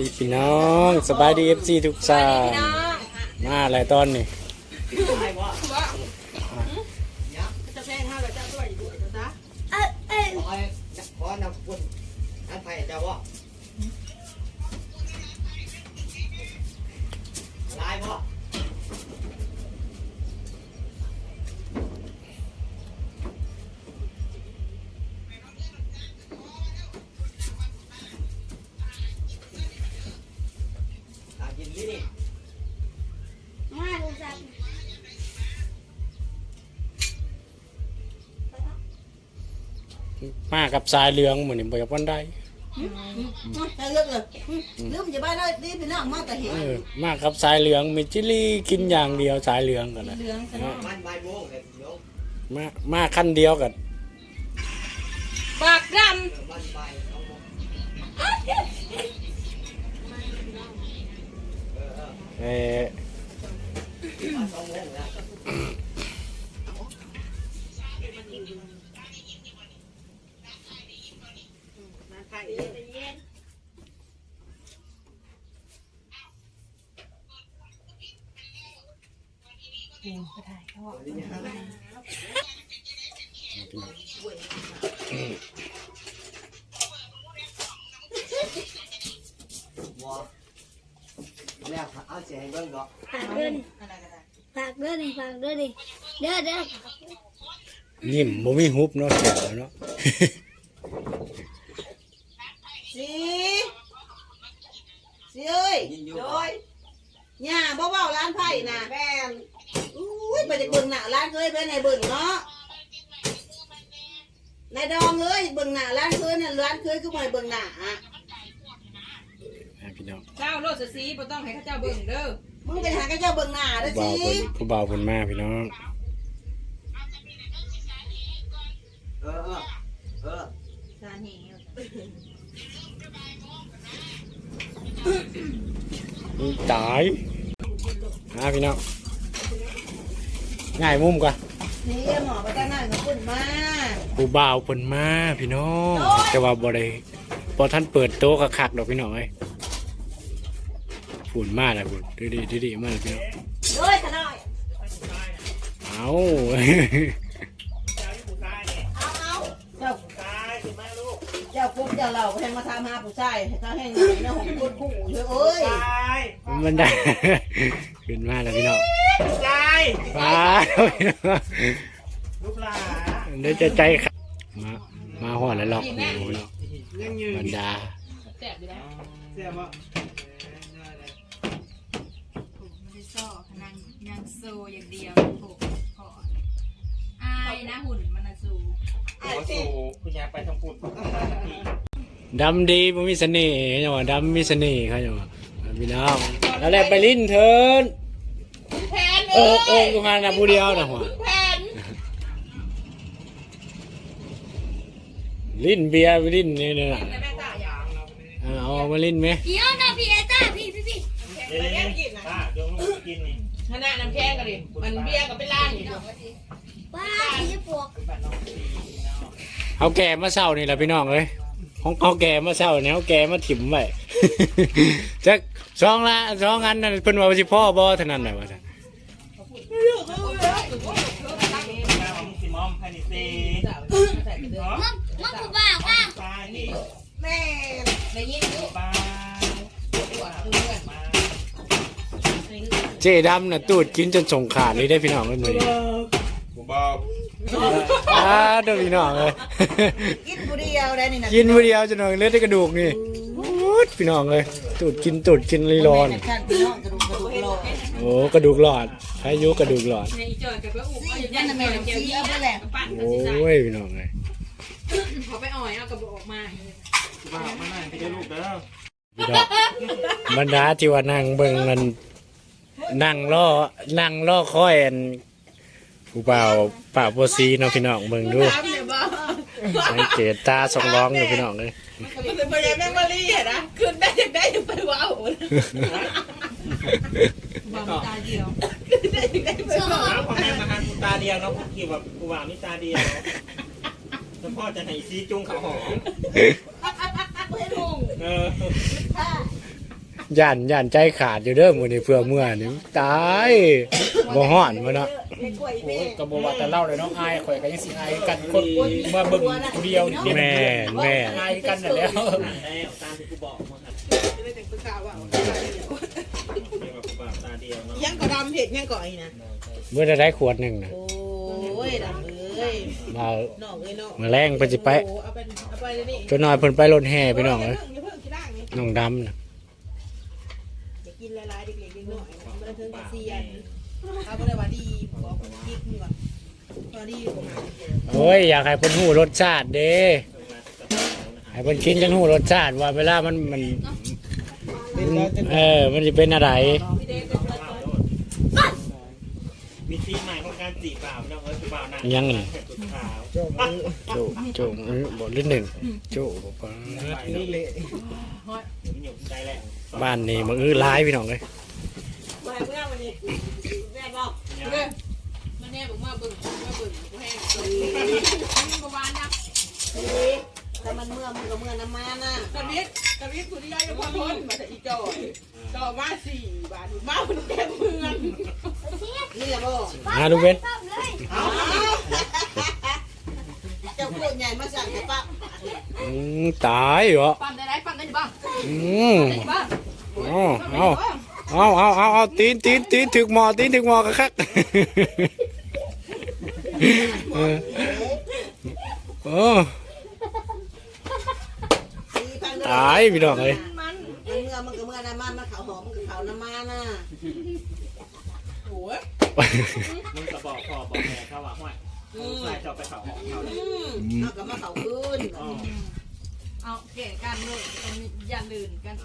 ดีพี่น้องสบายดีเอฟซีทุกชานมาอะไรตอนนี้จะแพงห้าร้อยเอ้ยเอ้ยเอ้ย ขอให้ขอนำคุณอันไผ่จะว่า มากับสายเหลืองเหมือนบ่อยากวันได้ให้เลือกเลยลืมจะบ้านได้ดีพี่น้องมาแต่เห็นเออมากับสายเหลืองมีจิลี่กินอย่างเดียวสายเหลืองกันนะเหลืองกันมันใบายโมงเลยโยมมามาขั้นเดียวกันปากดเออมันใบายสองโมงเออเออ แล้วเอาเสียให้เบิ่งก็ฝากเด้อนี่ฝากเด้อนี่ฝากเด้อนี่เด้อเด้อยิ้มบ่มีฮุบเนาะแก่แล้วเนาะสีสีเอ้ยยินอยู่โดบ่ยย่าบ่เว้าร้านไผ่น่ะแม่นอุ้ ยไปจะเบิ่งหน้าร้านเคยเป็นให้เบิ่งเนาะนายดองเอ้ยเบิ่งหน้าร้านเคยน่ะร้านเคยคือบ่ให้เบิ่งหน้าอะพี่น้องเจ้าโลดสีบ่ต้องให้เขาเจ้าเบิ่งเด้อมึงไปหากับเจ้าเบิ่งหน้าเด้อผู้สิบ่าวเพิ่นผู้บ่าวเพิ่นมาพี่น้องเออเออเออสาเหตุตายอะพี่น้อง ง่ายมุมก่อนนี่หมอไปตั้งหน้ากับคุณมาผู้บ่าวเพิ่นมาพี่น้องแต่ว่าบ่ได้บ่ทันเปิดโต๊ะคักๆดอกพี่น้องเอ้ยฝุ่นมาแล้วฝุ่นดีๆดีๆมาแล้วพี่น้องเอ้ยขะน้อยเอาเอาเอาเจ้าเจ้าปุ๊บเจ้าเราแทงมาทำหาผู้ชายให้เขาให้เงินเนื้อของคนคู่เอ้ยมันได้ขึ้นมาแล้วพี่น้อง ใจฟ้าลูกหลานเดี๋ยวจะใจขาดมามาหอดแล้วล็อกหูเนาะยังยืบรรดาแสบอยู่แล้วเสียบ่ไม่ได้ซ้อขนังยังโซอย่างเดียวผล่พออายนะหุ่นมันนะสูโอ้สูคุณยายไปทำปุ่นดำดีบ่มีเสน่ห์เขาจะว่าดำมีเสน่ห์เขาจะว่าพี่น้องแล้วแหละไปลิ้นเทิน แพนเออเออตรงนั้นนะผู้เดียวนะหัวแพนลิ้นเบียร์ไปลิ้นนี่เนี่ยแม่ตายางเอาเอามาลิ้นไหมเดี๋ยวนะพี่เอต้าพี่พี่พี่เดี๋ยวนี้ป้าเดี๋ยวลูกกินนี่ขนาดน้ำแข็งก็ดิมันเบียร์ก็ไปล้างอยู่ว้าพี่จะปวกเอาแก่มาเศร้านี่แหละพี่น้องเลยของเอาแก่มาเศร้าเนี่ยเอาแก่มาถิ่มไว้จักสองละสองอันนั่นเพิ่นว่าสิพ่อบ่เท่านั้นแหละว่าซั่นน้า นิเซ่ใส่ไปเด้อเนาะมันมันกูบ้าบ้าป้านี่แม่ได้ยินอยู่ป้ามาเจ๊ดำน่ะตูดกินจนส่งขาดเลยได้พี่น้องเอ้ยมื้อนี้กูบอกอ่าเด้อพี่น้องเอ้ยกินผู้เดียวได้นี่นะกินมื้อเดียวจนหน่อยเลือดได้กระดูกนี่อุ๊ดพี่น้องเอ้ยตูดกินตูดกินลีรอนข้างพี่น้องกระดูกกระดูกโลโอ้กระดูกหลอดอายุกระดูกหลอด ในอีจอยกับไปอุ้มเอาอยู่ยันแม่เจียวยี่ปั้นโอ้ยพี่น้องเอ้ยเขาไปอ่อยเอากระบอกออกมากูบอกมาหน่อยพี่เด้อลูกเด้อพี่น้องบรรดาที่ว่านั่งเบิ่งมันนั่งล่อนั่งล่อคอยอันผู้บ่าวป่าวโพสีเนาะพี่น้องเบิ่งดูทำเนี่ยบ้าสังเกตตาสองร้องอยู่พี่น้องเลยมันเป็นพยาแม่มารีอะนะขึ้นได้ยังได้ยังไปว้าวบอมตาเดียว ได้ยังได้ไปว้าวน้าพ่อแม่มาหากูตาเดียวเนาะกูแบบกูว่ามีตาเดียวแล้วพ่อจะให้ซีจุงเขาหอมไม่ถูกเออค่ะย่านย่านใจขาดอยู่เด้อมื้อนี้เพื่อเมื่อนี่ตายบ่ฮ้อนบ่เนาะเป็นกล้วยโอ้แม่ยก็บอกว่าแต่เล่าเลยเน้องอายข่อยก็ยังสิอายกันคนมาเบิ่งผู้เดียวนี่เด็กแม่นแม่นอายกันนั่นแหล้วแล้วตามที่กูบอกมาครับ ยวเนาะยังก็ดำเห็ดยังก่อยนะเมื่อได้ขวดหนึงน่ะโอ้ยดำเอ้ยมาน้องเอ้ยน้องมาแรงเพิ่นสิไปโอ้เอาไปเอาไปเลยนี่จนน้อยเพิ่นไปรถแห่พี่น้องเอ้เอ้ยยอย่าเพิ่งกินด่างนี่น้องดำน่ะอย่ากินหลายๆเด็กๆเด็กน้อยมันได้เทิงกระเซียนเอาไปเลยว่าดีบอกคนคิดมึงก่อนพอดีผมหาโอ้ยอยากให้เพิ่นฮู้รสชาติเด้ให้เพิ่นกินจังฮู้รสชาติว่าเวลามันมันเออมันสิเป็นอะไรพี่เด็กเป็นอะไรก่อน วิธีใหม่ของการจีบบ่าวเนาะเฮ้ยกูบ่าวนั่งยังไงแค่สุดขาวโจโจเออบ่ลิ้นหนึ่งโจบ่ปาดนี่เละมันอยู่ได้แล้วบ้านนี่มันอื้อหลายพี่น้องเอ้ยมาเมื่อวันนี้แม่บอกเนี่ยมันแน่บอกว่าเบิ่งว่าเบิ่งกูแห้งมันก็หวานนะแต่มันเมื่อมึงกับเมื่อน้ำมาน่ะกระมิดกระมิดสุริยะยมพลมาจากอีจอยจอมาสี่บาทมาเป็นแก่เมือง นี่แหละบอกหาลูกเว้นเจ้าโคตรใหญ่มาสั่งแต่ป้าอืมตายเหรอปั๊มได้ไรปั๊มได้บ้างอืมได้บ้างเอาเอาเอาเอาเอาเอาตีนตีนตีนถึกหมอตีนถึกหมอกระคักโอ้ตายพี่น้องเอ้ยมันเมื่อมันกับเมื่อน้ำมันมันขาวหอมมันกับเขาวน้ำมันน่ะ โอ้ยมึงก็บอกพ่อบอกแม่เขาว่าห้วยใส่จอบไปเขาหอมเขาเลยอืมเอากับมาเขาขึ้นอ๋อเอาแก่กันเลยอย่าลืนกัน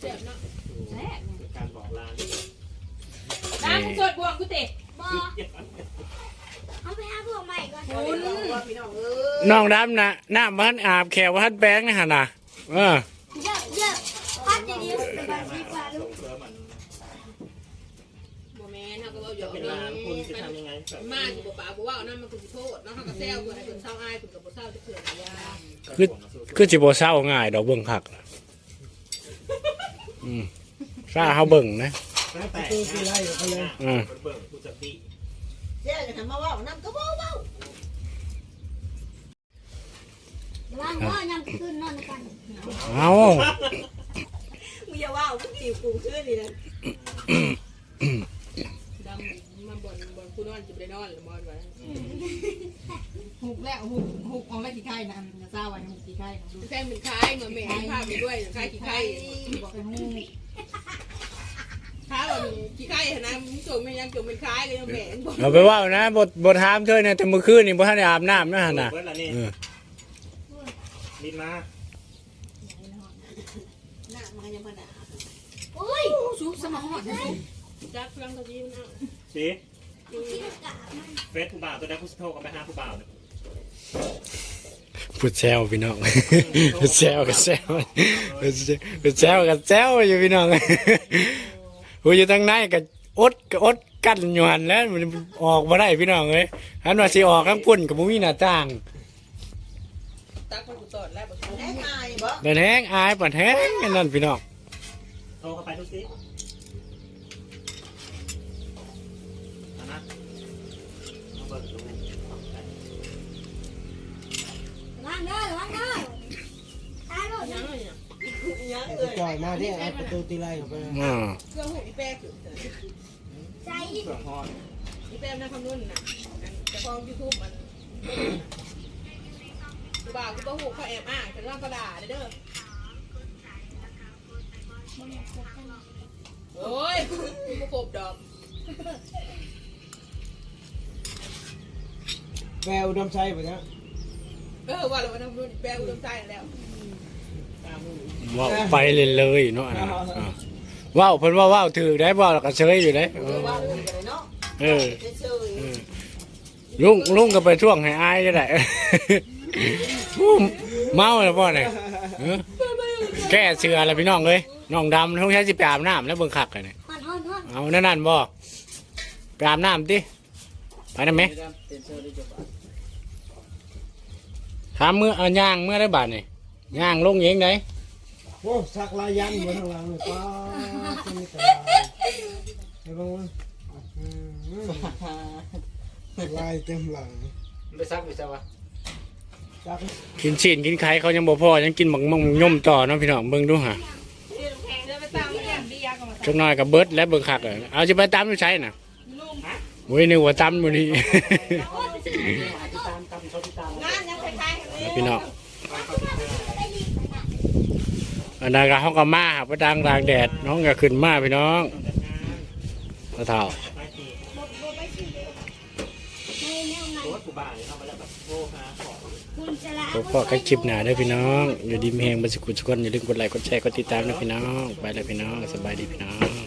เจ็บเนาะแซ่บการบอกลาน้ำมึงสดบวกกูเตะบอเอาไปหาพวกใหม่ก่อนคุณพี่น้องเอ้ยน้องดำนะน้ำมันอาบแขวพัดแป้งนะฮะน่ะเออ เยอะเยอะพัดจะดีสบายดีกว่าลูก เสือมัน บ่แม่นเขาก็บอกหยอก เป็นลานคุณจะทำยังไง มาอยู่บ่ป่าบ่ว่านั่นมันคือสิโทษเนาะเขาก็แซวเพิ่นให้เพิ่นเศร้าอายเพิ่นก็บ่เศร้าจะเขื่อนยาคือคือสิบ่เศร้าง่ายดอกเบิ่งคักน่ะอืมซ่าเฮาเบิ่งนะแต่คือไล่เขาเลยอืมเบิ่งกูจะตีเจ๊จะทำมาว่าน้ำก็ว่าว่าว่างก็ยังขึ้นนอนกันเอามึงอย่าว่ามึงตีกูขึ้นนี่นะดำมาบ่นบ่น กูนอนจะไปนอนหรือบ่นว่าหุกแล้วหุกหุกเอาแล้วกี่ไข่นะจะเศร้าวันหุกกี่ไข่ของดูแท่งเป็นคล้ายเหมือนแม่ให้ภาพไปด้วยคล้ายขี้ไข่บอกไปหุกถ้าว่ามีขี้ไข่นะมึงจมไม่ยังจมเป็นคล้ายเลยแม่บ่เราไปเว่านะบทบทถามเธอเนี่ยแต่เมื่อคืนนี่บ่ทันได้อาบน้ำนะฮะน่ะเบิร์ดละนี่เออลินมาหน้ามันยังมันอะโอ้ยซุปสมองหอดนะจักเรื่องตะกี้มันเอาสิที่กะมัน เฟสผู้บ่าวตัวได้ผู้สโทรกันไปหาผู้บ่าวเนี่ยพูดแซวพี่น้องพูดแซวกับแซวพูดแซวกับแซวอยู่พี่น้องผู้อยู่ทางในก็อดก็อดกั้นอยู่หันแหล้วมันออกมาได้พี่น้องเอ้ยอันว่าสิออกทั้งพุ่นกับบ่มีหน้าต่างตักมันกูตอดแล้วบ่แน่นายบ่เดินแห้งอายปัดแห้งอันนั้นพี่น้องโทรเข้าไปดูสิอั นนั้นเอาเบิร์ดดูว่างเด้อว่างเด้อตายรถยังเลยเนี่ยยังเลยจ่อยมาที่เอาประตูตีไล่เข้าไปอ่าเครื่องหูอีแป้คือใจเผื่อฮอดอีแป้นั่นคำนุ่นน่ะแต่พอ YouTube มันกูบ่าวกูบ่ฮู้เขาแอบอ้างแต่ว่าก็ด่าเด้อโอ้ยกูครบดอก แววน้ำใช้ไปแล้วเออว่าเราไปทำรุ่นแปลอุดมใจแล้วเว่าไปเลยเลยเนาะอันนั้นอ่าเว้าวเพิ่นว่าเว้าวถือได้บ่แล้วก็เฉยอยู่ได้เออว่าเรื่องอะไรเนาะเออเฉยเออลุงลุงก็ไปช่วงให้อายก็ได้ อู้เมาแล้วบ่เนี่ยเออแก้เสือแล้วพี่น้องเอ้ยน้องดำต้องใช้สิไปอาบน้ำแล้วเบิ่งคักกันเนี่ยฮอนฮอนฮอนเอานั่นนั่นบ่ไปอาบน้ำติไปนำไหม ถามเมื่อเอาย่างเมื่อได้บาทนี่ย่างลงเองได้โอ้สักลายยันบนข้างหลังเลยป้าจะมีแต่ลายเห็นบ้างมั้ยอืมลายเต็มหลังไปซักไปซะวะสักกินชีนกินไข่เขายังบ่พอยังกินบักม่วงย่อมต่อเนาะพี่น้องเบิ่งดูหะเดี๋ยวไปตามเรื่องเบียร์กันมาจักหน่อยกับเบิดและเบิ่งคักเลยเอาสิไปตามอยู่ใช้น่ะโอ้ยนึกว่าตามมื้อนี้ งานยังคล้ายๆกันเลย พี่น้องอันนั้นก็เฮาก็มาหาประดังรางแดด น้องก็ขึ้นมาพี่น้องเอาเท่าไปตีให้แนวรถกูบ้าเลยเข้ามาแล้วแบบโทรหาของคุณจะละพบพอกันคลิปหนาเด้พี่น้อง อยู่ดีมีแฮงบ่สกุทุกคนอย่าลืมกดไลค์กดแชร์กดติดตามนะพี่น้อง ไปแล้วพี่น้อง สบายดีพี่น้อง